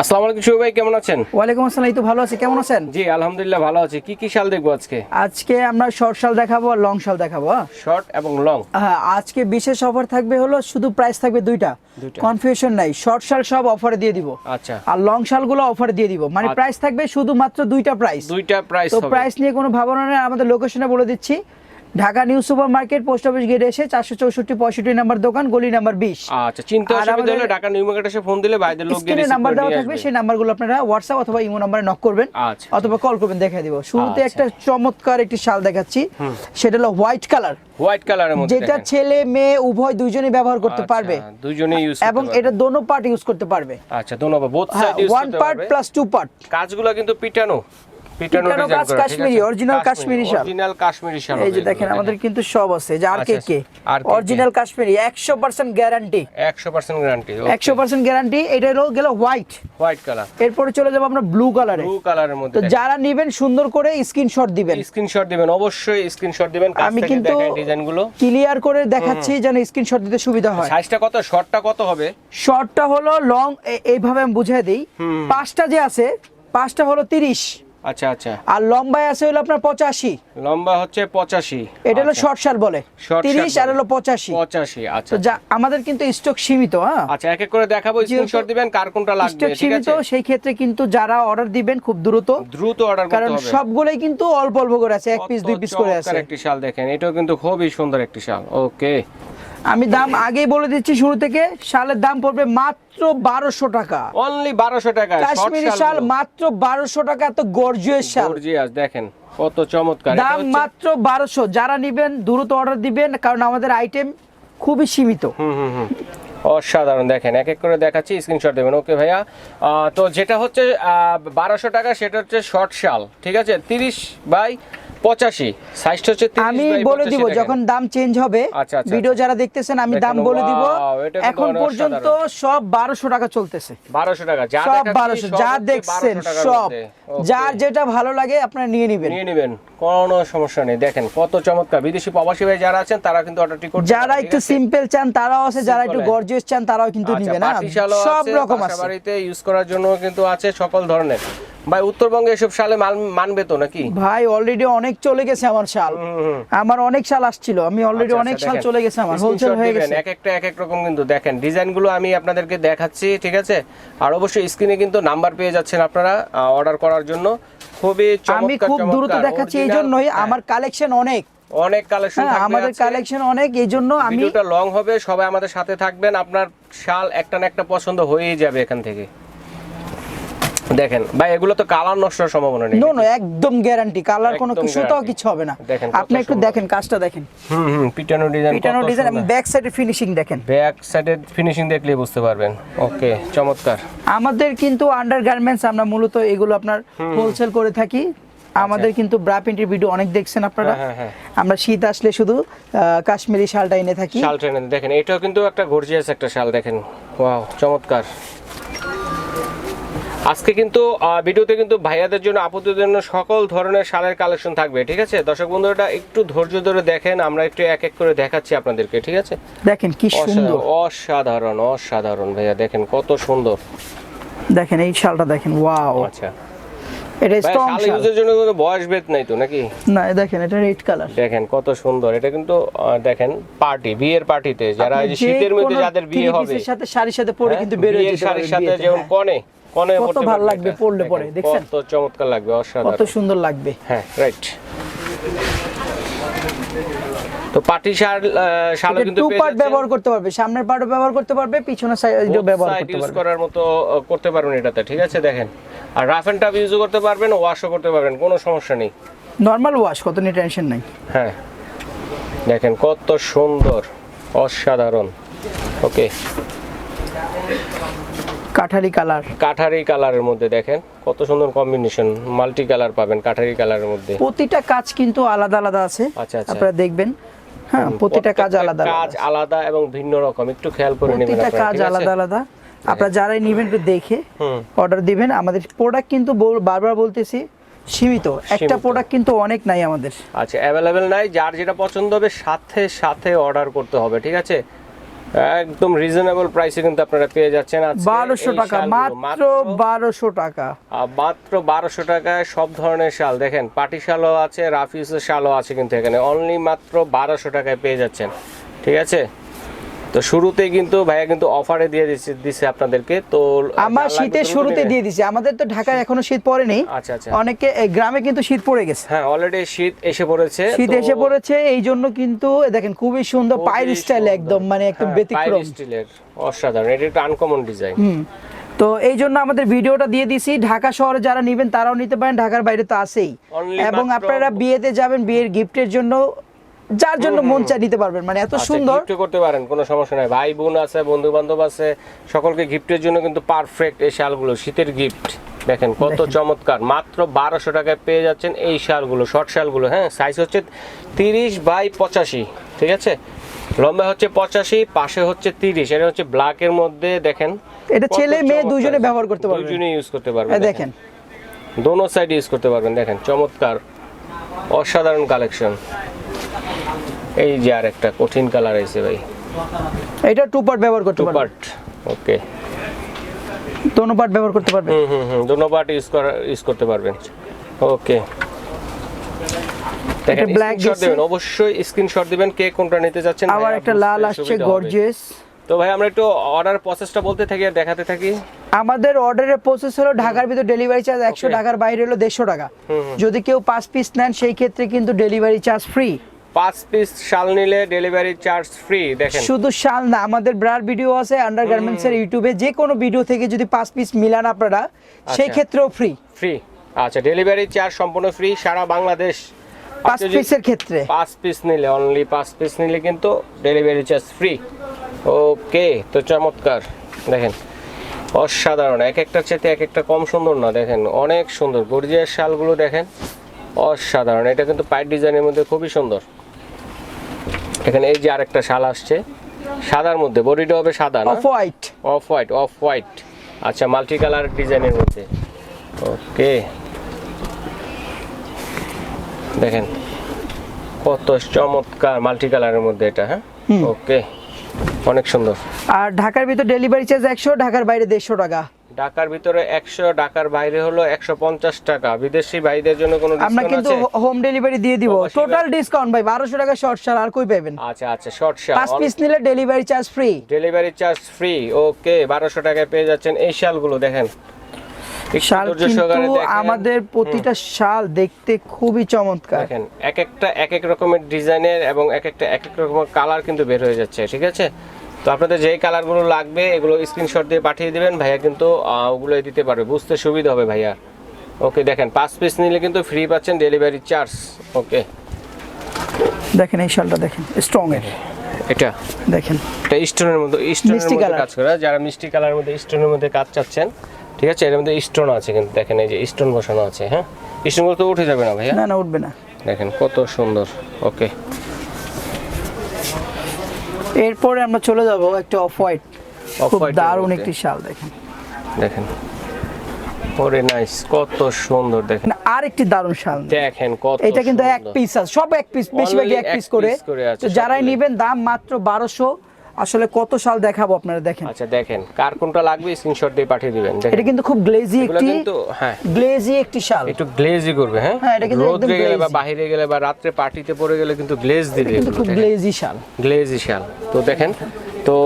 আসসালামু আলাইকুম শুভ ভাই কেমন আছেন? ওয়ালাইকুম আসসালাম এই তো ভালো আছি। কেমন আছেন? জি আলহামদুলিল্লাহ ভালো আছি। কি কি শাল দেখব আজকে? আজকে আমরা শর্ট শাল দেখাবো আর লং শাল দেখাবো? শর্ট এবং লং হ্যাঁ আজকে বিশেষ অফার থাকবে হলো শুধু প্রাইস থাকবে দুইটা। দুইটা। কনফিউশন নাই। শর্ট শাল সব অফারে দিয়ে দিব। আচ্ছা। আর লং শালগুলো অফারে দিয়ে দিব। মানে আচ্ছা। প্রাইস থাকবে শুধুমাত্র দুইটা প্রাইস দুইটা প্রাইস তো প্রাইস নিয়ে কোনো ভাবনা নেই আমাদের লোকেশনে বলে দিচ্ছি। Dhaka new super market post office গেটে এসে চারশো চৌষট্টি পঁয়ষট্টি নাম্বার দোকান গলি নাম্বার বিশ। আচ্ছা চিন্তা অসুবিধা হলে আমাদের- ঢাকা নিউ মার্কেট এসে ফোন দিলে ভাইদের লোক গিয়ে নাম্বার দেওয়া থাকবে সেই নাম্বারগুলো আপনারা হোয়াটসঅ্যাপ অথবা ইমো নাম্বারে নক করবেন আচ্ছা। অথবা কল করবেন দেখে দিব। শুরুতে আচ্ছা। একটা চমৎকার একটি শাল দেখাচ্ছি সেটা হলো হোয়াইট কালার। হোয়াইট কালারের মধ্যে যেটা ছেলে মেয়ে উভয় দুইজনই ব্যবহার করতে আচ্ছা, পারবে। দুইজনেই ইউজ এবং এটা দোনো পার্ট ইউজ করতে পারবে। আচ্ছা দোনো both side use one part plus two part কাজগুলো কিন্তু পিটানো। পিটানো পিটানো কাজ কাশ্মীরি, original কাশ্মীরি শাল। অরিজিনাল কাশ্মীরি শাল এই যে দেখেন আমাদের কিন্তু সব আছে। যে আর কে কে? আর কে কে। অরিজিনাল কাশ্মীরি একশো পার্সেন্ট গ্যারান্টি 100% গ্যারান্টি এটা হলো গেল হোয়াইট হোয়াইট কালার এরপরে চলে যাব আমরা ব্লু কালারে ব্লু কালারের মধ্যে তো যারা নিবেন সুন্দর করে স্ক্রিনশট দিবেন। স্ক্রিনশট দিবেন অবশ্যই স্ক্রিনশট দিবেন। আমি কিন্তু ডিজাইনগুলো ক্লিয়ার করে দেখাচ্ছি যেন স্ক্রিনশট দিতে সুবিধা হয়। সাইজটা কত? শর্টটা কত হবে? শর্টটা হলো লং এইভাবে আমি বুঝিয়ে দিই। পাঁচটা যে আছে পাঁচটা হলো তিরিশ। আচ্ছা আচ্ছা। আর লম্বায় আছে হলো আপনার পঁচাশি। লম্বা হচ্ছে পঁচাশি। এটা হলো শর্ট শাল বলে। আচ্ছা। Short তিরিশ shell আর হলো পঁচাশি। পঁচাশি আচ্ছা। তো আমাদের কিন্তু স্টক সীমিত হ্যাঁ? আচ্ছা এক এক করে দেখাবো স্ক্রিনশট দিবেন কার কোনটা লাগবে স্টক সীমিত সেই ক্ষেত্রে কিন্তু যারা অর্ডার দিবেন খুব দ্রুত। দ্রুত অর্ডার করতে কারণ হবে। সবগুলোই কিন্তু অল্প অল্প করে আছে এক পিস দুই পিস করে আছে। একটি শাল দেখেন এটাও কিন্তু খুবই সুন্দর একটি শাল। ওকে আমি দাম আগেই বলে দিচ্ছি শুরু থেকে শালের দাম পড়বে মাত্র বারোশো টাকা। অনলি বারোশো টাকা কাশ্মীরি শাল মাত্র বারোশো টাকা এত গর্জিয়াস শাল। গর্জিয়াস দেখেন কত চমৎকার। দাম মাত্র বারোশো। যারা নিবেন দ্রুত অর্ডার দিবেন কারণ আমাদের আইটেম খুবই সীমিত। হুম হুম হুম। অসাধারণ দেখেন এক এক করে দেখাচ্ছি স্ক্রিনশট দেবেন। ওকে ভাইয়া। আহ, তো যেটা হচ্ছে বারোশো টাকা সেটা হচ্ছে শর্ট শাল ঠিক আছে? তিরিশ বাই পঁচাশি। সাইজটা হচ্ছে 30 আমি বলে দিব যখন দাম চেঞ্জ হবে আচ্ছা, আচ্ছা, ভিডিও যারা দেখতেছেন আমি দাম বলে দিব। এখন পর্যন্ত সব বারোশো টাকা চলতেছে। বারোশো টাকা। যা সব বারোশো যা দেখছেন সব। যার যেটা ভালো লাগে আপনারা নিয়ে নেবেন। নিয়ে নেবেন। কোনো সমস্যা নেই। দেখেন কত চমৎকার। বিদেশি প্রবাসী ভাই যারা আছেন তারা কিন্তু অর্ডারটি করতে যারা একটু সিম্পল চান তারাও আছে যারা একটু গর্জিয়াস চান তারাও কিন্তু আচ্ছা, নিবেন শালও সব রকম আছে। বাড়িতে ইউজ করার জন্য কিন্তু আছে সকল ধরনের। ভাই উত্তরবঙ্গে এসব শালে মানবে তো নাকি? ভাই অলরেডি অনেক চলে গেছে আমার শাল। আমার অনেক শাল আসছিল। আমি অলরেডি আচ্ছা, অনেক আচ্ছা, শাল চলে গেছে আমার হোলসেল হয়ে গেছে। এক একটা এক এক রকম কিন্তু। দেখেন ডিজাইনগুলো আমি আপনাদেরকে দেখাচ্ছি ঠিক আছে? আর অবশ্যই স্ক্রিনে কিন্তু নাম্বার পেয়ে যাচ্ছেন আপনারা অর্ডার করার জন্য। খুবই চমৎকার আমি খুব দ্রুত দেখাচ্ছি এই জন্যই হ্যাঁ, আমার কালেকশন অনেক। অনেক কালেকশন হ্যাঁ আমাদের কালেকশন অনেক এই জন্য আমি ভিডিওটা লং হবে সবাই আমাদের সাথে থাকবেন। আপনার শাল একটা না একটা পছন্দ হয়েই যাবে এখান থেকে। দেখেন ভাই এগুলো তো কালার নষ্ট হওয়ার সম্ভাবনা নেই। নো নো একদম গ্যারান্টি কালার কোনো কিছুটাও কিছু হবে না। আপনি একটু দেখেন কাজটা দেখেন। হুম হুম পিটানো ডিজাইন পিটানো ডিজাইন এবং ব্যাক সাইডের ফিনিশিং দেখেন। ব্যাক সাইডের ফিনিশিং দেখলে বুঝতে পারবেন। ওকে চমৎকার। আমাদের কিন্তু আন্ডার গার্মেন্টস আমরা মূলত এগুলো আপনার হোলসেল করে থাকি। আমাদের কিন্তু ব্রা প্রিন্টের ভিডিও অনেক দেখছেন আপনারা। আচ্ছা। হ্যাঁ, হ্যাঁ, আমরা শীত আসলে শুধু কাশ্মীরি শালটা এনে থাকি। শাল ট্রেনে দেখেন এটাও কিন্তু একটা গর্জিয়াস একটা শাল দেখেন। ওয়াও চমৎকার। আজকে কিন্তু ভিডিওতে কিন্তু ভাইয়াদের জন্য আপুদের জন্য সকল ধরনের শালের কালেকশন থাকবে ঠিক আছে? দর্শক বন্ধুরা একটু ধৈর্য ধরে দেখেন আমরা একটু এক এক করে দেখাচ্ছি আপনাদেরকে ঠিক আছে? দেখেন কি সুন্দর। অসাধারণ অসাধারণ ভাইয়া দেখেন কত সুন্দর। দেখেন এই শালটা দেখেন ওয়াও। আচ্ছা। এটা স্ট্রং শাল ইউজের জন্য কোনো বয়স ভেদ নাই তো নাকি? না দেখেন এটা রেড কালার দেখেন কত সুন্দর এটা কিন্তু দেখেন পার্টি বিয়ের পার্টিতে যারা এই শীতের মধ্যে যাদের বিয়ে হবে সাথে শাড়ির সাথে পরে হ্যাঁ, কিন্তু বের হয়ে শাড়ির সাথে যেমন হ্যাঁ। কনে কত ভালো লাগবে। পরলে পরে, দেখছেন? কত চমৎকার লাগবে কত অসাধারণ সুন্দর লাগবে। হ্যাঁ রাইট তো পার্টি শাল শালও কিন্তু টু পার্ট ব্যবহার করতে পারবে সামনের পার্টও ব্যবহার করতে পারবে পিছনের সাইডও ব্যবহার করতে ইউজ পারবে। করার মতো করতে পারবেন এটাতে ঠিক আছে? দেখেন আর রাফ এন্ড টাফ ইউজও করতে পারবেন ওয়াশও করতে পারবেন কোনো সমস্যা নেই। নর্মাল ওয়াশ কত নিয়ে টেনশন নাই। হ্যাঁ। দেখেন কত সুন্দর অসাধারণ। ওকে কাঠালি কালার। কাঠারি কালারের মধ্যে দেখেন কত সুন্দর কম্বিনেশন মাল্টি কালার পাবেন কাঠারি কালারের মধ্যে। প্রতিটা কাজ কিন্তু আলাদা আলাদা আছে আচ্ছা, আচ্ছা। আপনারা দেখবেন। হ্যাঁ প্রতিটা কাজ আলাদা কাজ আলাদা এবং ভিন্ন রকম একটু খেয়াল করে নেবেন প্রতিটা কাজ আলাদা আলাদা। আপনারা যারাই নেবেন একটু দেখে অর্ডার দিবেন। আমাদের প্রোডাক্ট কিন্তু বারবার বলতেছি সীমিত। একটা প্রোডাক্ট কিন্তু অনেক নাই আমাদের। আচ্ছা অ্যাভেলেবেল নাই। যার যেটা পছন্দ হবে সাথে সাথে অর্ডার করতে হবে ঠিক আছে? একদম রিজনেবল প্রাইসে কিন্তু আপনারা পেয়ে যাচ্ছেন বারোশো টাকা মাত্র বারোশো টাকা। মাত্র বারোশো টাকায় সব ধরনের শাল। দেখেন পাটি শালও আছে রাফিউসের শালও আছে কিন্তু এখানে। অনলি মাত্র বারোশো টাকায় পেয়ে যাচ্ছেন। ঠিক আছে? তো শুরুতেই কিন্তু ভাইয়া কিন্তু অফারে দিয়ে দিচ্ছে দিচ্ছে আপনাদেরকে তো আমার শীতের শুরুতে দিয়ে দিছে। আমাদের তো ঢাকায় এখনও শীত পড়েনি। আচ্ছা আচ্ছা। অনেকে গ্রামে কিন্তু শীত পড়ে গেছে। হ্যাঁ অলরেডি শীত এসে পড়েছে শীত এসে পড়েছে এই জন্য কিন্তু দেখেন খুবই সুন্দর পায়ের স্টাইল একদম মানে একদম হ্যাঁ, ব্যতিক্রম। স্টিলের অসাধারণ। এটা একটা আনকমন ডিজাইন হুম। তো এই জন্য আমাদের ভিডিওটা দিয়ে দিছি। ঢাকা শহরে যারা নেবেন তারাও নিতে পারেন। ঢাকার বাইরে তো আছেই। এবং আপনারা বিয়েতে যাবেন বিয়ের গিফটের জন্য। যার জন্য মন চাই নিতে পারবেন। মানে এত সুন্দর। গিফট করতে পারেন কোনো সমস্যা নাই। ভাই বোন আছে বন্ধু বান্ধব আছে সকলকে গিফটের জন্য কিন্তু পারফেক্ট এই শালগুলো শীতের গিফট দেখেন কত চমৎকার। মাত্র বারোশো টাকায় পেয়ে যাচ্ছেন এই শালগুলো শর্ট শালগুলো হ্যাঁ? সাইজ হচ্ছে তিরিশ বাই পঁচাশি ঠিক আছে? লম্বা হচ্ছে পঁচাশি পাশে হচ্ছে তিরিশ। এটা হচ্ছে ব্ল্যাকের মধ্যে দেখেন এটা ছেলে মেয়ে দুজনে ব্যবহার করতে পারবেন। দুজনে ইউজ করতে পারবেন এই দেখেন। দোনো সাইড ইউজ করতে পারবেন দেখেন চমৎকার। অসাধারণ কালেকশন এই যে আর একটা কঠিন কালার আছে ভাই। এটা টু পার্ট ব্যবহার করতে টু পার্ট ওকে দোনো পার্ট ব্যবহার করতে পারবেন হুম হুম হুম দোনো পার্ট ইউজ করা ইউজ করতে পারবেন। ওকে দেখেন স্ক্রিনশট দিবেন। অবশ্যই স্ক্রিনশট দিবেন কে কোনটা নিতে যাচ্ছেন আবার একটা লাল আসছে গর্জিয়াস তো ভাই আমরা একটু অর্ডার প্রসেসটা বলতে থাকি আর দেখাতে থাকি। আমাদের অর্ডারের প্রসেস হলো ঢাকার ভিতর ডেলিভারি চার্জ একশো. ঢাকার বাইরে হলো দেড়শো টাকা। যদি কেউ পাঁচ পিস নেন সেই ক্ষেত্রে কিন্তু ডেলিভারি চার্জ ফ্রি পাঁচ পিস শাল নিলে ডেলিভারি চার্জ ফ্রি দেখেন। শুধু শাল না আমাদের ব্রার ভিডিও আছে আন্ডার গার্মেন্টস এর ইউটিউবে যে কোনো ভিডিও থেকে যদি পাঁচ পিস মিলান আপনারা সেই আচ্ছা। ক্ষেত্রেও ফ্রি ফ্রি আচ্ছা ডেলিভারি চার্জ সম্পূর্ণ ফ্রি সারা বাংলাদেশ। পাঁচ পিসের ক্ষেত্রে। পাঁচ পিস নিলে অনলি পাঁচ পিস নিলে কিন্তু ডেলিভারি চার্জ ফ্রি ওকে তো চমৎকার। দেখেন অসাধারণ। এক একটা চেতে এক একটা কম সুন্দর না দেখেন অনেক সুন্দর। গর্জিয়ার শালগুলো দেখেন অসাধারণ। এটা কিন্তু পাইপ ডিজাইনের মধ্যে খুবই সুন্দর। এখানে এই যে আরেকটা শাল আসছে সাদার মধ্যে বডিটা হবে সাদা না? Off white off white off white আচ্ছা মাল্টি কালার ডিজাইনের মধ্যে। ওকে দেখেন কত চমৎকার মাল্টি কালারের মধ্যে এটা হ্যাঁ? ওকে অনেক সুন্দর। আর ঢাকার ভিতর ডেলিভারি চার্জ একশো ঢাকার বাইরে দেড়শো টাকা। ঢাকার ভিতরে একশো ঢাকার বাইরে হলো একশো পঞ্চাশ টাকা। বিদেশি ভাইদের জন্য কোনো আমরা কিন্তু হোম ডেলিভারি দিয়ে দিব। টোটাল ডিসকাউন্ট ভাই বারোশো টাকা শর্ট শাল আর কই পাবেন আচ্ছা আচ্ছা শর্ট পাঁচ পিস নিলে delivery charge free delivery charge free okay বারোশো টাকায় পেয়ে যাচ্ছেন এই শালগুলো দেখেন। শাল কিন্তু আমাদের প্রতিটা শাল দেখতে খুবই চমৎকার। দেখেন এক একটা এক এক রকমের ডিজাইনের এবং এক একটা এক এক রকমের কালার কিন্তু বের হয়ে যাচ্ছে ঠিক আছে? তো আপনাদের যেই কালারগুলো লাগবে এগুলো স্ক্রিনশট দিয়ে পাঠিয়ে দিবেন। ভাইয়া কিন্তু আহ, ওগুলো দিতে পারবে। বুঝতে সুবিধা হবে ভাইয়া। ওকে দেখেন পাঁচ পিস নিলে কিন্তু ফ্রি পাচ্ছেন ডেলিভারি চার্জ ওকে দেখেন এই শালটা দেখেন স্ট্রং এর। এটা? দেখেন। এটা স্টোনের মধ্যে স্টোনের মধ্যে কাজ করে। যারা মিষ্টি কালারের মধ্যে স্টোনের মধ্যে কাজ চাচ্ছেন ঠিক আছে এর মধ্যে স্টোন আছে কিন্তু। দেখেন এই যে স্টোন বসানো আছে হ্যাঁ? স্টোনগুলো তো উঠে যাবে না ভাইয়া? না না উঠবে না। দেখেন কত সুন্দর। ওকে এরপরে আমরা চলে যাব একটা অফ হোয়াইট খুব দারুণ একটি শাল দেখেন। দেখেন। পরে নাইস কত সুন্দর দেখেন। আর একটি দারুণ শাল। দেখেন কত এটা কিন্তু এক পিস আছে। সব এক পিস বেশিরভাগ এক পিস করে। যারাই নেবেন দাম মাত্র বারোশো আসলে কত শাল দেখাবো আপনারা দেখেন। আচ্ছা দেখেন। কার কোনটা লাগবে স্ক্রিনশট দিয়ে পাঠিয়ে দিবেন। এটা কিন্তু খুব গ্লেজি একটি কিন্তু হ্যাঁ। গ্লেজি একটি শাল একটু গ্লেজি করবে হ্যাঁ? হ্যাঁ, এটা কিন্তু রোদে গেলে বা বাইরে গেলে বা রাতে পার্টিতে পড়ে গেলে কিন্তু গ্লেজ দিবে কিন্তু খুব গ্লেজি শাল গ্লেজি শাল তো দেখেন তো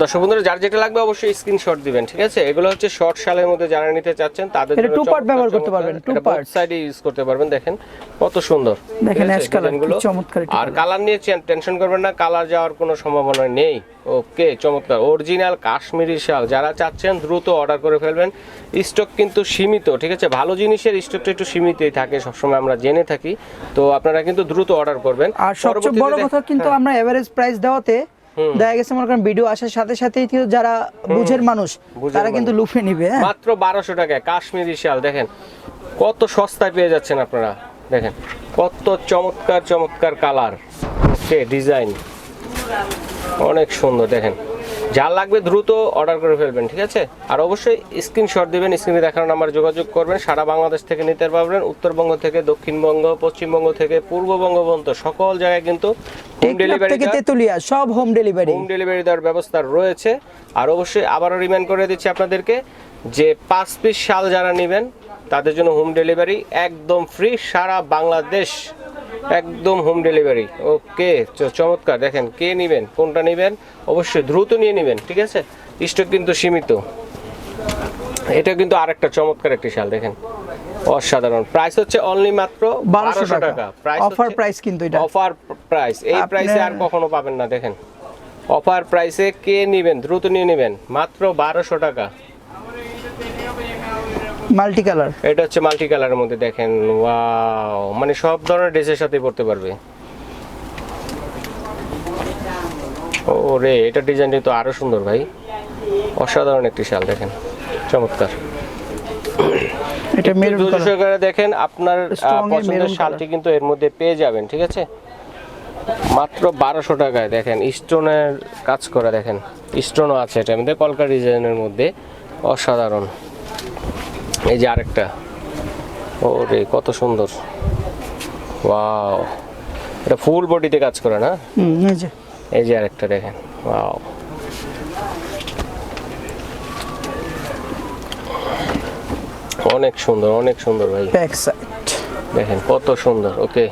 দর্শক বন্ধুরা যার যেটা লাগবে অবশ্যই স্ক্রিনশট দিবেন ঠিক আছে? এগুলো হচ্ছে শর্ট শালের মধ্যে যারা নিতে চাচ্ছেন তাদের জন্য part চমৎকার ব্যবহার করতে পারবেন, parts। side এ ইউজ করতে পারবেন দেখেন কত সুন্দর। দেখেন অ্যাশ কালার। চমৎকার আর কালার নিয়ে টেনশন করবেন না কালার যাওয়ার কোনো সম্ভাবনা নেই। ওকে চমৎকার। অরিজিনাল কাশ্মীরি শাল যারা চাচ্ছেন দ্রুত অর্ডার করে ফেলবেন। স্টক কিন্তু সীমিত ঠিক আছে? ভালো জিনিসের স্টকটা একটু সীমিতই থাকে সবসময় আমরা জেনে থাকি। তো আপনারা কিন্তু দ্রুত অর্ডার করবেন। আর সবচেয়ে বড় কথা কিন্তু আমরা এভারেজ প্রাইস দেওয়াতে দেখা গেছে মনে করেন ভিডিও আসার সাথে সাথেই কিন্তু যারা বুঝের মানুষ তারা কিন্তু লুফে নিবে হ্যাঁ? মাত্র বারোশো টাকায় কাশ্মীরি শাল দেখেন। কত সস্তায় পেয়ে যাচ্ছেন আপনারা দেখেন। কত চমৎকার চমৎকার কালার ওকে ডিজাইন অনেক সুন্দর দেখেন। যার লাগবে দ্রুত অর্ডার করে ফেলবেন ঠিক আছে? আর অবশ্যই স্ক্রিনশট দিবেন স্ক্রিনে দেখানো নাম্বার যোগাযোগ করবেন। সারা বাংলাদেশ থেকে নিতে পারবেন উত্তরবঙ্গ থেকে দক্ষিণবঙ্গ পশ্চিমবঙ্গ থেকে পূর্ববঙ্গ পর্যন্ত সকল জায়গায় কিন্তু হোম ডেলিভারি তেতুলিয়া সব হোম ডেলিভারি হোম ডেলিভারি দেওয়ার ব্যবস্থা রয়েছে। আর অবশ্যই আবারও রিমাইন্ড করে দিচ্ছি আপনাদেরকে যে পাঁচ পিস শাল যারা নেবেন তাদের জন্য হোম ডেলিভারি একদম ফ্রি সারা বাংলাদেশ। একদম হোম ডেলিভারি ওকে চমৎকার। দেখেন কে নেবেন কোনটা নেবেন অবশ্যই দ্রুত নিয়ে নেবেন ঠিক আছে? স্টক কিন্তু সীমিত। এটা কিন্তু আরেকটা চমৎকার একটি শাল দেখেন। অসাধারণ। প্রাইস হচ্ছে অনলি মাত্র বারোশো বারোশো টাকা। টাকা। প্রাইস অফার প্রাইস কিন্তু এটা। অফার প্রাইস এই প্রাইসে আর কখনো পাবেন না দেখেন। অফার প্রাইসে কে নেবেন দ্রুত নিয়ে নেবেন। মাত্র বারোশো টাকা। মাল্টি কালার এটা হচ্ছে মাল্টি কালারের মধ্যে দেখেন ওয়াও মানে সব ধরনের ড্রেসের সাথে পড়তে পারবে। ওরে এটা ডিজাইনটি তো আরও সুন্দর ভাই। অসাধারণ একটি শাল দেখেন চমৎকার। এটা মেরুন কালার দেখেন আপনার পছন্দের শালটি কিন্তু এর মধ্যে পেয়ে যাবেন ঠিক আছে? মাত্র বারোশো টাকায় দেখেন স্টোনের কাজ করা দেখেন স্টোনও আছে এটার মধ্যে কলকা ডিজাইনের মধ্যে অসাধারণ। এই যে আরেকটা। ও রে কত সুন্দর। ওয়াও। এটা ফুল বডিতে কাজ করে না? হুম এই যে। এই যে আরেকটা দেখেন। ওয়াও। অনেক সুন্দর অনেক সুন্দর ভাই। ব্যাক সাইড দেখেন কত সুন্দর ওকে।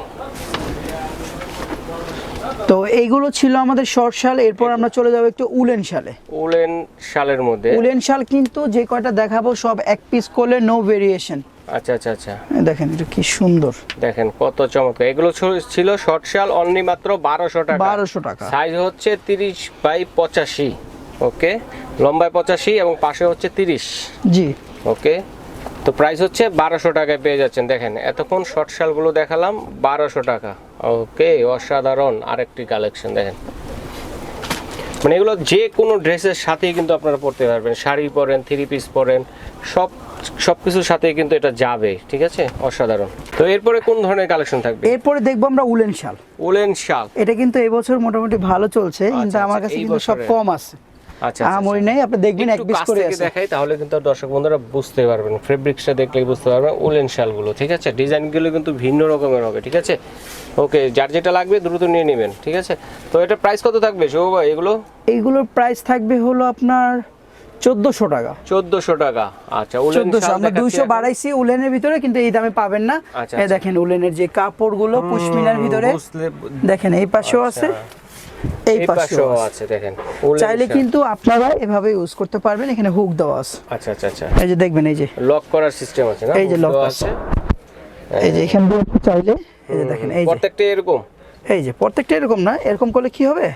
তো এইগুলো ছিল আমাদের শর্ট শাল এরপর আমরা চলে যাব একটু উলেন শালে। উলেন শালের মধ্যে। উলেন শাল কিন্তু যে কয়টা দেখাবো সব এক পিস করলে নো ভেরিয়েশন আচ্ছা আচ্ছা আচ্ছা। দেখেন এটা কি সুন্দর। দেখেন কত চমৎকার। এগুলো ছিল- ছিল শর্ট শাল অনলি মাত্র বারোশো টাকা। বারোশো টাকা। সাইজ হচ্ছে তিরিশ বাই পঁচাশি ওকে লম্বায় পঁচাশি এবং পাশে হচ্ছে তিরিশ। জি। ওকে তো প্রাইস হচ্ছে বারোশো টাকায় পেয়ে যাচ্ছেন দেখেন এতক্ষণ শর্ট শালগুলো দেখালাম বারোশো টাকা। ওকে অসাধারণ আরেকটি কালেকশন দেখেন। মানে এগুলো যে কোনো ড্রেসের সাথেই কিন্তু আপনারা পরতে পারবেন শাড়ি পরেন থ্রি পিস পরেন সব সব কিছুর সাথেই কিন্তু এটা যাবে ঠিক আছে? অসাধারণ। তো এরপরে কোন ধরনের কালেকশন থাকবে? এরপরে দেখব আমরা উলেন শাল। উলেন শাল। এটা কিন্তু এবছর মোটামুটি ভালো চলছে কিন্তু আচ্ছা, আমার কাছে কিন্তু সব কম আছে। আচ্ছা আমরি নেই আপনি দেখবেন এক পিস করে আছে। দেখাই তাহলে কিন্তু দর্শক বন্ধুরা বুঝতে পারবেন। ফেব্রিক্সটা দেখলেই বুঝতে পারবেন উলেন শালগুলো ঠিক আছে? ডিজাইনগুলো কিন্তু ভিন্ন রকমের হবে ঠিক আছে? ওকে যার যেটা লাগবে দ্রুত নিয়ে নেবেন ঠিক আছে? তো এটা প্রাইস কত থাকবে শোভা এগুলো? এইগুলোর প্রাইস থাকবে হলো আপনার চোদ্দশো টাকা। চোদ্দশো টাকা আচ্ছা চোদ্দশো আমরা দুইশো। বাড়াইছি উলেনের ভিতরে কিন্তু এই দামে পাবেন না। আচ্ছা, আচ্ছা। দেখেন উলেনের যে কাপড়গুলো পুশমিনার ভিতরে। দেখেন এই পাশেও আছে। এই পাশেও আছে দেখেন। উলেন চাইলে। কিন্তু আপনারা এভাবে ইউজ করতে পারবেন এখানে হুক দেওয়া আছে। আচ্ছা আচ্ছা আচ্ছা। এই যে দেখবেন এই যে। লক করার সিস্টেম আছে না? এই যে দেওয়া আছে। এই যে এখান দিয়ে চাইলে এই যে দেখেন এই যে। প্রত্যেকটা এরকম? এই যে প্রত্যেকটা এরকম না এরকম করলে কি হবে?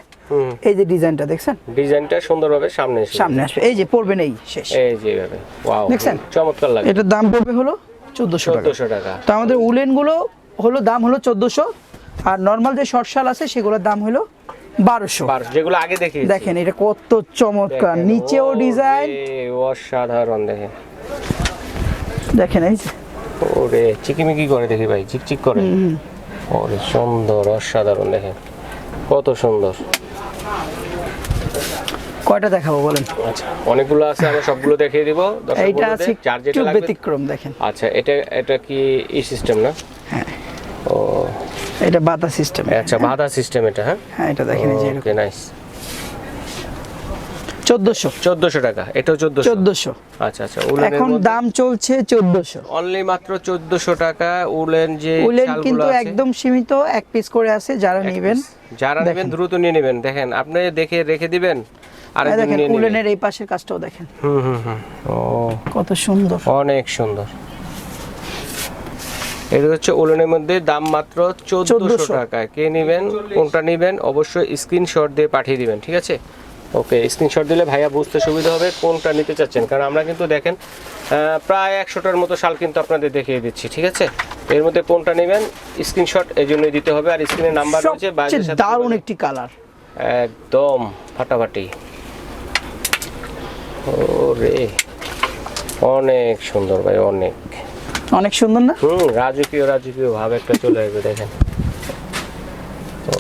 এই যে ডিজাইনটা দেখছেন? ডিজাইনটা সুন্দরভাবে সামনে সামনে আসবে। এই যে পড়বেন এই শেষ। এই যে এইভাবে। ওয়াও দেখছেন? চমৎকার লাগে এটার দাম পড়বে হলো চোদ্দশো টাকা। চোদ্দশো টাকা। তো আমাদের উলেনগুলো হলো দাম হলো চোদ্দোশো আর নর্মাল যে শর্ট শাল আছে সেগুলোর দাম হলো বারোশো। বার যেগুলো আগে দেখি দেখেন এটা কত চমৎকার। নিচেও ডিজাইন। অসাধারণ দেখেন। দেখেন এই যে। ওরে চিকিমিকি করে দেখি ভাই চিকচিক করে। ওরে সুন্দর অসাধারণ দেখেন। কত সুন্দর। কয়টা দেখাবো বলেন? আচ্ছা অনেকগুলো আছে আমরা সবগুলো দেখিয়ে দিব। এইটা আছে যেটা ব্যতিক্রম দেখেন। আচ্ছা এটা এটা কি ই সিস্টেম না? হ্যাঁ। ও এটা বাতা সিস্টেম। আচ্ছা বাধা সিস্টেম এটা হ্যাঁ? হ্যাঁ এটা দেখেন এই যে ওকে নাইস চোদ্দোশো। চোদ্দশো টাকা এটাও চোদ্দশো? চোদ্দোশো। আচ্ছা আচ্ছা উলেনের এখন দাম চলছে চোদ্দোশো। অনলি মাত্র চোদ্দশো টাকা উলেন যে উলেন কিন্তু একদম সীমিত এক পিস করে আছে যারা নেবেন যারা নেবেন দ্রুত নিয়ে নেবেন দেখেন আপনি দেখে রেখে দিবেন এই আরেকদিন দেখেন উলেনের এই পাশের কাজটাও দেখেন। হুম হুম হুম। ও কত সুন্দর। অনেক সুন্দর। এটা হচ্ছে উলেনের মধ্যে দাম মাত্র চোদ্দশো 1400 টাকা। কে নেবেন কোনটা নেবেন অবশ্যই স্ক্রিনশট দিয়ে পাঠিয়ে দিবেন ঠিক আছে? ওকে স্ক্রিনশট দিলে ভাইয়া বুঝতে সুবিধা হবে কোনটা নিতে চাচ্ছেন। কারণ আমরা কিন্তু দেখেন প্রায় একশোটার মতো শাল কিন্তু আপনাদের দেখিয়ে দিচ্ছি ঠিক আছে? এর মধ্যে কোনটা নেবেন স্ক্রিনশট এই জন্যই দিতে হবে। আর স্ক্রিনের নাম্বার রয়েছে দারুণ একটি কালার একদম ফাটাফাটি। ওরে অনেক সুন্দর ভাই অনেক। অনেক সুন্দর না? হুম রাজকীয় রাজকীয় ভাব একটা চলে আসবে দেখেন।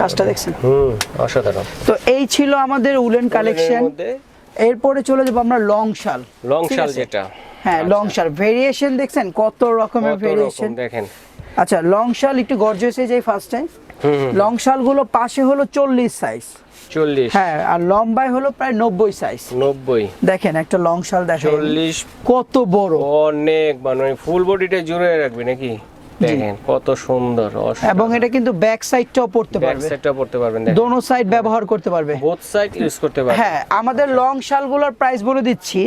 কাজটা দেখছেন? হুম অসাধারণ। তো এই ছিল আমাদের উলেন কালেকশন। এরপরে চলে যাব আমরা লং শাল। লং শাল যেটা। হ্যাঁ লং শাল। ভেরিয়েশন দেখছেন? কত রকমের ভেরিয়েশন দেখেন। আচ্ছা লং শাল একটু গর্জিয়াসে যাই ফার্স্ট টাইম লং শালগুলো পাশে হলো চল্লিশ সাইজ চল্লিশ। হ্যাঁ আর লম্বায় হলো প্রায় নব্বই সাইজ নব্বই। দেখেন একটা লং শাল দেখেন। চল্লিশ। কত বড়। অনেক মানে ফুল বডিটা জুড়ে রাখবি নাকি? দেখেন কত সুন্দর এবং এটা কিন্তু ব্যাক সাইডটাও পড়তে ব্যাক পারবে। সাইডটা পড়তে পারবেন দোনো সাইড ব্যবহার করতে পারবে। বোথ সাইড ইউজ করতে পারবেন। হ্যাঁ আমাদের লং শালগুলোর প্রাইস বলে দিচ্ছি।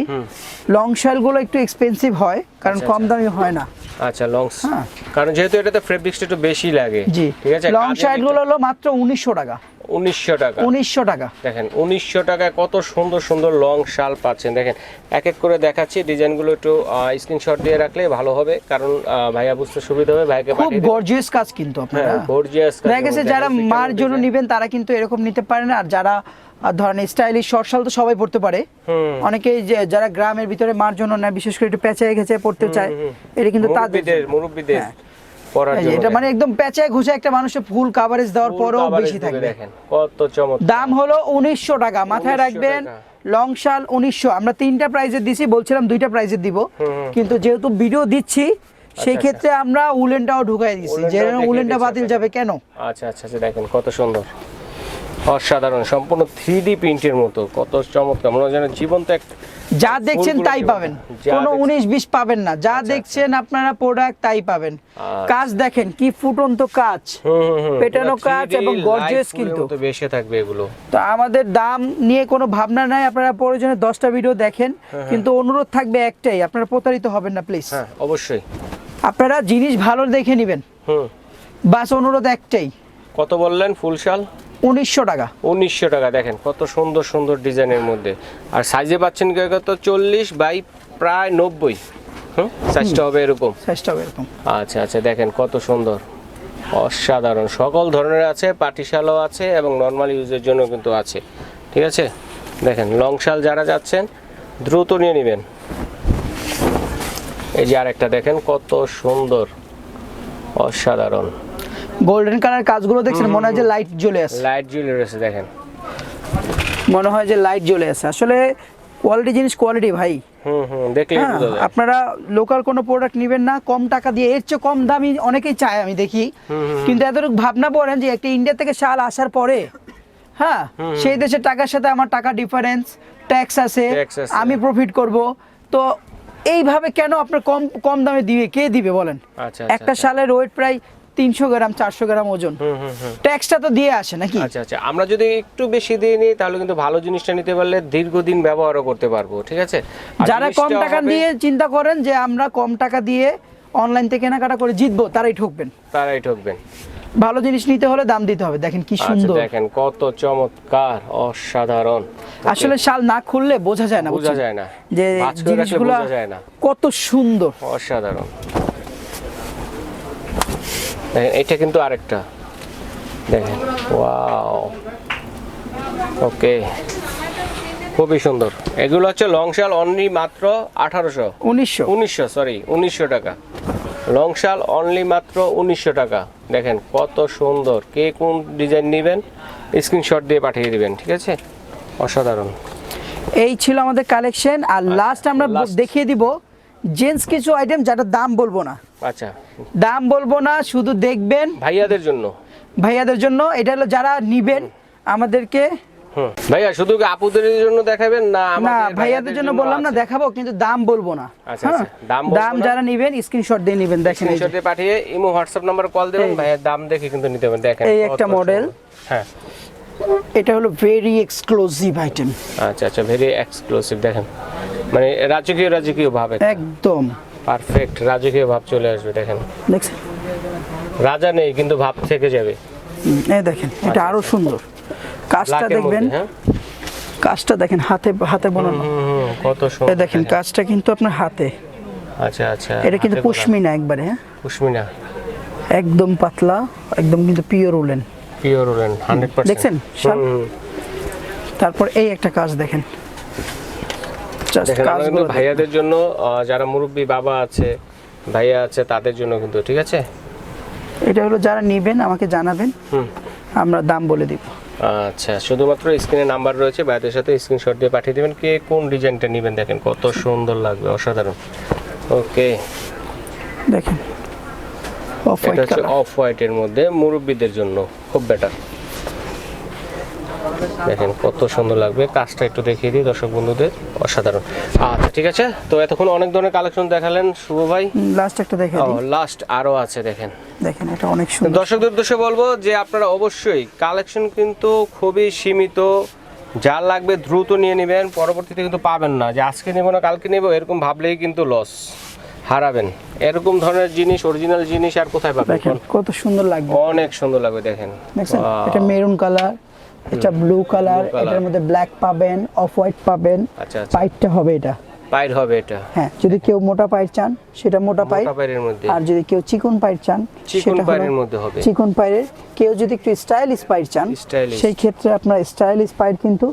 লং শালগুলো একটু এক্সপেন্সিভ হয় কারণ আচ্ছা, কম দামি হয় না। আচ্ছা লং হ্যাঁ। কারণ যেহেতু এটাতে ফেব্রিক্সটা একটু বেশি লাগে। জি ঠিক আছে লং শার্টগুলো হলো মাত্র উনিশশো টাকা। উনিশশো টাকা। উনিশশো টাকা। দেখেন উনিশশো টাকায় কত সুন্দর সুন্দর লং শাল পাচ্ছেন। দেখেন এক এক করে দেখাচ্ছি ডিজাইনগুলো একটু স্ক্রিনশট দিয়ে রাখলে ভালো হবে কারণ ভাইয়া বুঝতে সুবিধা হবে ভাইকে খুব গর্জিয়াস কাজ কিন্তু আপনারা। হ্যাঁ গর্জিয়াস দেখা গেছে যারা মার জন্য নিবেন তারা কিন্তু এরকম নিতে পারে না আর যারা আহ, ধরেন স্টাইলিশ শর্ট শাল তো সবাই পড়তে পারে। অনেকেই যে যারা গ্রামের ভিতরে মার জন্য নেয় বিশেষ করে একটু পেঁচায় গেছে পড়তে চায় এটা কিন্তু তাদের মুরব্বিদের এটা মানে একদম ঘুষে একটা মানুষের ফুল কাভারেজ দেওয়ার পরেও বেশি থাকবে। কত চমৎকার। দাম হলো উনিশশো টাকা। মাথায় রাখবেন লং শাল উনিশশো। আমরা তিনটা দিছি বলছিলাম দুইটা দিব। কিন্তু যেহেতু ভিডিও দিচ্ছি সেই আচ্ছা। ক্ষেত্রে আমরা উলেনটাও ঢুকাই দিছি। উলেনটাও যে উলেনটা বাতিল যাবে কেন? আচ্ছা আচ্ছা আচ্ছা দেখেন কত সুন্দর। অসাধারণ সম্পূর্ণ থ্রি ডি প্রিন্টের মতো। কত চমৎকার। মনে হয় যেন জীবন্ত এক যা দেখছেন তাই পাবেন। কোনো উনিশ বিশ পাবেন না। যা দেখছেন আপনারা প্রোডাক্ট তাই পাবেন। আচ্ছা। কাজ দেখেন কি ফুটন্ত কাজ। পেটানো কাজ এবং ফুলের কিন্তু। বেশে থাকবে এগুলো। তো আমাদের দাম নিয়ে কোনো ভাবনা নাই। আপনারা প্রয়োজনে দশটা ভিডিও দেখেন। কিন্তু অনুরোধ থাকবে একটাই আপনারা প্রতারিত হবেন না প্লিজ হ্যাঁ অবশ্যই। আপনারা জিনিস ভালো দেখে নেবেন। বাস অনুরোধ একটাই। কত বললেন ফুল শাল উনিশশো টাকা। উনিশশো টাকা দেখেন কত সুন্দর সুন্দর ডিজাইনের মধ্যে। আর সাইজে পাচ্ছেন কত? চল্লিশ বাই প্রায় নব্বই। হুম? সাইজটা হবে এরকম। চেষ্টা হবে এরকম। আচ্ছা আচ্ছা দেখেন কত সুন্দর। অসাধারণ। সকল ধরনের আছে পাটিশালও আছে এবং নর্মাল ইউজের জন্য কিন্তু আছে। ঠিক আছে? দেখেন লং শাল যারা যাচ্ছেন দ্রুত নিয়ে নেবেন। এই যে আরেকটা দেখেন কত সুন্দর অসাধারণ। গোল্ডেন কালার কাজগুলো দেখছেন মনে হয় যে লাইট জ্বলে আছে। লাইট জ্বলে রয়েছে দেখেন। মনে হয় যে লাইট জ্বলে আছে। আসলে কোয়ালিটি জিনিস কোয়ালিটি ভাই। হুম হুম দেখলে হ্যাঁ আপনারা লোকাল কোনো প্রোডাক্ট নেবেন না কম টাকা দিয়ে। এর চেয়ে কম দামি অনেকেই চায় আমি দেখি। কিন্তু এতটুকু ভাবনা পড়েন যে একটা ইন্ডিয়া থেকে শাল আসার পরে হ্যাঁ সেই দেশের টাকার সাথে আমার টাকা ডিফারেন্স ট্যাক্স আছে আমি প্রফিট করব। তো এইভাবে কেন আপনার কম কম দামে দিবে? কে দিবে বলেন? আচ্ছা একটা আচ্ছা। শালের ওয়েট প্রায় তিনশো গ্রাম চারশো গ্রাম ওজন। ট্যাক্সটা তো দিয়ে আসে নাকি? আচ্ছা আচ্ছা। আমরা যদি একটু বেশি দিয়ে নিই তাহলে কিন্তু ভালো জিনিসটা নিতে পারলে দীর্ঘদিন ব্যবহারও করতে পারব ঠিক আছে? যারা কম টাকা দিয়ে চিন্তা করেন যে আমরা কম টাকা দিয়ে অনলাইন থেকে কেনাকাটা করে জিতবো তারাই ঠকবেন। তারাই ঠকবেন। ভালো জিনিস নিতে হলে দাম দিতে হবে। দেখেন কি আচ্ছা সুন্দর। দেখেন কত চমৎকার অসাধারণ। আসলে শাল না খুললে বোঝা যায় না বোঝা যায় না। যে জিনিসগুলো বোঝা যায় না। কত সুন্দর। অসাধারণ। দেখেন এটা কিন্তু আরেকটা। দেখেন ওয়াও। ওকে। খুবই সুন্দর। এগুলো হচ্ছে লং শাল অনলি মাত্র আঠারোশো। উনিশশো। উনিশশো সরি উনিশশো টাকা। লং শাল অনলি মাত্র উনিশশো টাকা। দেখেন কত সুন্দর। কে কোন ডিজাইন নেবেন স্ক্রিনশট দিয়ে পাঠিয়ে দিবেন ঠিক আছে? অসাধারণ। এই ছিল আমাদের কালেকশন আর লাস্ট আমরা দেখিয়ে দিব জেন্টস কিছু আইটেম যেটা দাম বলব না। আচ্ছা। দাম বলব না শুধু দেখবেন। ভাইয়াদের জন্য। ভাইয়াদের জন্য এটা হলো যারা নিবেন আমাদেরকে ভাইয়া শুধু আপুদের জন্য দেখাবেন না না ভাইয়াদের জন্য বললাম না দেখাবো কিন্তু দাম বলব না। আচ্ছা, হ্যাঁ? আচ্ছা, দাম দাম যারা নিবেন স্ক্রিনশট দিয়ে নিবেন দেখেন স্ক্রিনশট দিয়ে পাঠিয়ে ইমো হোয়াটসঅ্যাপ নাম্বার কল দেবেন এই। ভাইয়ের দাম দেখে কিন্তু নিতে পারবেন। দেখেন এই একটা model। হ্যাঁ। এটা হলো ভেরি এক্সক্লুসিভ আইটেম আচ্ছা আচ্ছা ভেরি এক্সক্লুসিভ দেখেন। মানে রাজকীয় রাজকীয় ভাবে একদম। পারফেক্ট রাজকীয় ভাব চলে আসবে দেখেন। দেখছেন? রাজা নেই কিন্তু ভাব থেকে যাবে। এই দেখেন এটা আরও সুন্দর। কাজটা দেখবেন হ্যাঁ? কাজটা দেখেন হাতে হাতে বানানো। কত এই সুন্দর দেখেন কাজটা কিন্তু আপনার হাতে। আচ্ছা আচ্ছা এটা কিন্তু পশমিনা একবারে হ্যাঁ? পুষ্মিনা একদম পাতলা একদম কিন্তু pure woolen pure woolen hundred percent দেখছেন? তারপর এই একটা কাজ দেখেন। দেখেন। ভাইয়াদের জন্য যারা মুরব্বী বাবা আছে ভাইয়া আছে তাদের জন্য কিন্তু ঠিক আছে? এটা হলো যারা নেবেন আমাকে জানাবেন। আমরা দাম বলে দিব। আচ্ছা শুধুমাত্র স্ক্রিনে নাম্বার রয়েছে বাইরের সাথে স্ক্রিনশট দিয়ে পাঠিয়ে দেবেন। কে কোন ডিজাইনটা নেবেন দেখেন কত সুন্দর লাগবে অসাধারণ। ওকে। দেখেন অফ হোয়াইট অফ হোয়াইটের মধ্যে মুরব্বীদের জন্য খুব বেটার দেখেন কত সুন্দর লাগবে। কাজটা একটু দেখিয়ে দিই দর্শক বন্ধুদের অসাধারণ। আচ্ছা ঠিক আছে? তো এতক্ষণ অনেক ধরনের কালেকশন দেখালেন শুভ ভাই। লাস্ট একটা দেখে ও লাস্ট আরও আছে দেখেন। দেখেন এটা অনেক সুন্দর। দর্শকদের উদ্দেশ্যে বলব যে আপনারা অবশ্যই কালেকশন কিন্তু খুবই সীমিত। যা লাগবে দ্রুত নিয়ে নেবেন পরবর্তীতে কিন্তু পাবেন না। যে আজকে নেব না কালকে নেব এরকম ভাবলেই কিন্তু লস হারাবেন। এরকম ধরনের জিনিস অরিজিনাল জিনিস আর কোথায় পাবেন? কত সুন্দর লাগবে। অনেক সুন্দর লাগবে দেখেন। এটা মেরুন কালার এটা ব্লু কালার এটার মধ্যে ব্ল্যাক পাবেন অফ হোয়াইট পাবেন আচ্ছা আচ্ছা। হবে এটা। পাইর হবে এটা। হ্যাঁ যদি কেউ মোটা পাইপ চান সেটা মোটা পাইপ মোটা পাইরের মধ্যে। আর যদি কেউ চিকন পাইপ চান চিকন সেটা পাইরের মধ্যে হবে। চিকন পাইরের কেউ যদি একটু স্টাইলিশ পাইপ চান সেই ক্ষেত্রে আপনার স্টাইলিশ পাইপ কিন্তু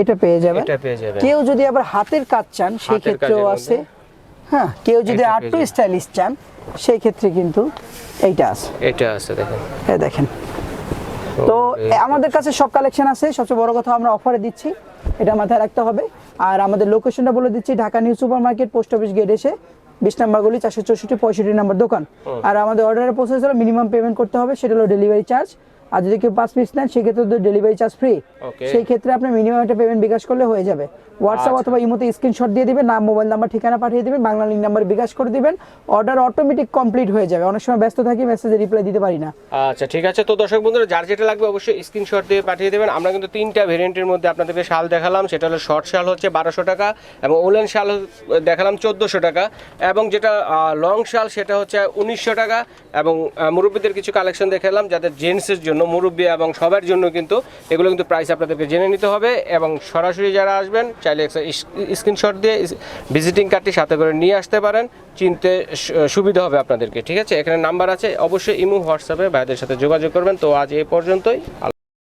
এটা পেয়ে যাবেন। এটা পেয়ে যাবেন। কেউ যদি আবার হাতের কাজ চান সেই ক্ষেত্রেও আছে। হ্যাঁ কেউ যদি আর্টু স্টাইলিশ চান সেই ক্ষেত্রে কিন্তু এইটা আছে। এটা আছে দেখেন। এই দেখেন। তো আমাদের কাছে সব কালেকশন আছে। সবচেয়ে বড় কথা আমরা অফারে দিচ্ছি। এটা মাথায় রাখতে হবে। আর আমাদের লোকেশনটা বলে দিচ্ছি Dhaka new super market post office gate এসে বিশ নাম্বার গুলি চারশো চৌষট্টি পঁয়ষট্টি নাম্বার দোকান। আর আমাদের অর্ডারের প্রসেস হলো মিনিমাম পেমেন্ট করতে হবে সেটা হলো ডেলিভারি চার্জ আর যদি কেউ পাঁচ পিস নেন সেক্ষেত্রে তো ডেলিভারি চার্জ ফ্রি সেই ক্ষেত্রে আপনি মিনিমাম একটা পেমেন্ট বিকাশ করলে হয়ে যাবে। হোয়াটসঅ্যাপ আচ্ছা। অথবা ইমোতে স্ক্রিনশট দিয়ে দিবেন নাম মোবাইল নাম্বার ঠিকানা পাঠিয়ে দিবেন বাংলা লিঙ্ক নাম্বার বিকাশ করে দিবেন। অর্ডার অটোমেটিক কমপ্লিট হয়ে যাবে। অনেক সময় ব্যস্ত থাকি মেসেজে রিপ্লাই দিতে পারি না। আচ্ছা ঠিক আছে। তো দর্শক বন্ধুরা যার যেটা লাগবে অবশ্যই স্ক্রিনশট দিয়ে পাঠিয়ে দেবেন। আমরা কিন্তু তিনটা ভেরিয়েন্টের মধ্যে আপনাদেরকে শাল দেখালাম। সেটা হলো শর্ট শাল হচ্ছে বারোশো টাকা এবং ওলেন শাল দেখালাম চোদ্দোশো টাকা। এবং যেটা লং শাল সেটা হচ্ছে উনিশশো টাকা এবং মুরব্বীদের কিছু কালেকশন দেখালাম যাদের জেন্টসের জন্য। মুরব্বী এবং সবার জন্য কিন্তু এগুলো কিন্তু প্রাইস আপনাদেরকে জেনে নিতে হবে এবং সরাসরি যারা আসবেন, চাইলে স্ক্রিনশট দিয়ে ভিজিটিং কার্ডটি সাথে করে নিয়ে আসতে পারেন। চিনতে সুবিধা হবে আপনাদেরকে, ঠিক আছে? এখানে নাম্বার আছে, অবশ্যই ইমু, হোয়াটসঅ্যাপে ভাইদের সাথে যোগাযোগ করবেন। তো আজ এ পর্যন্তই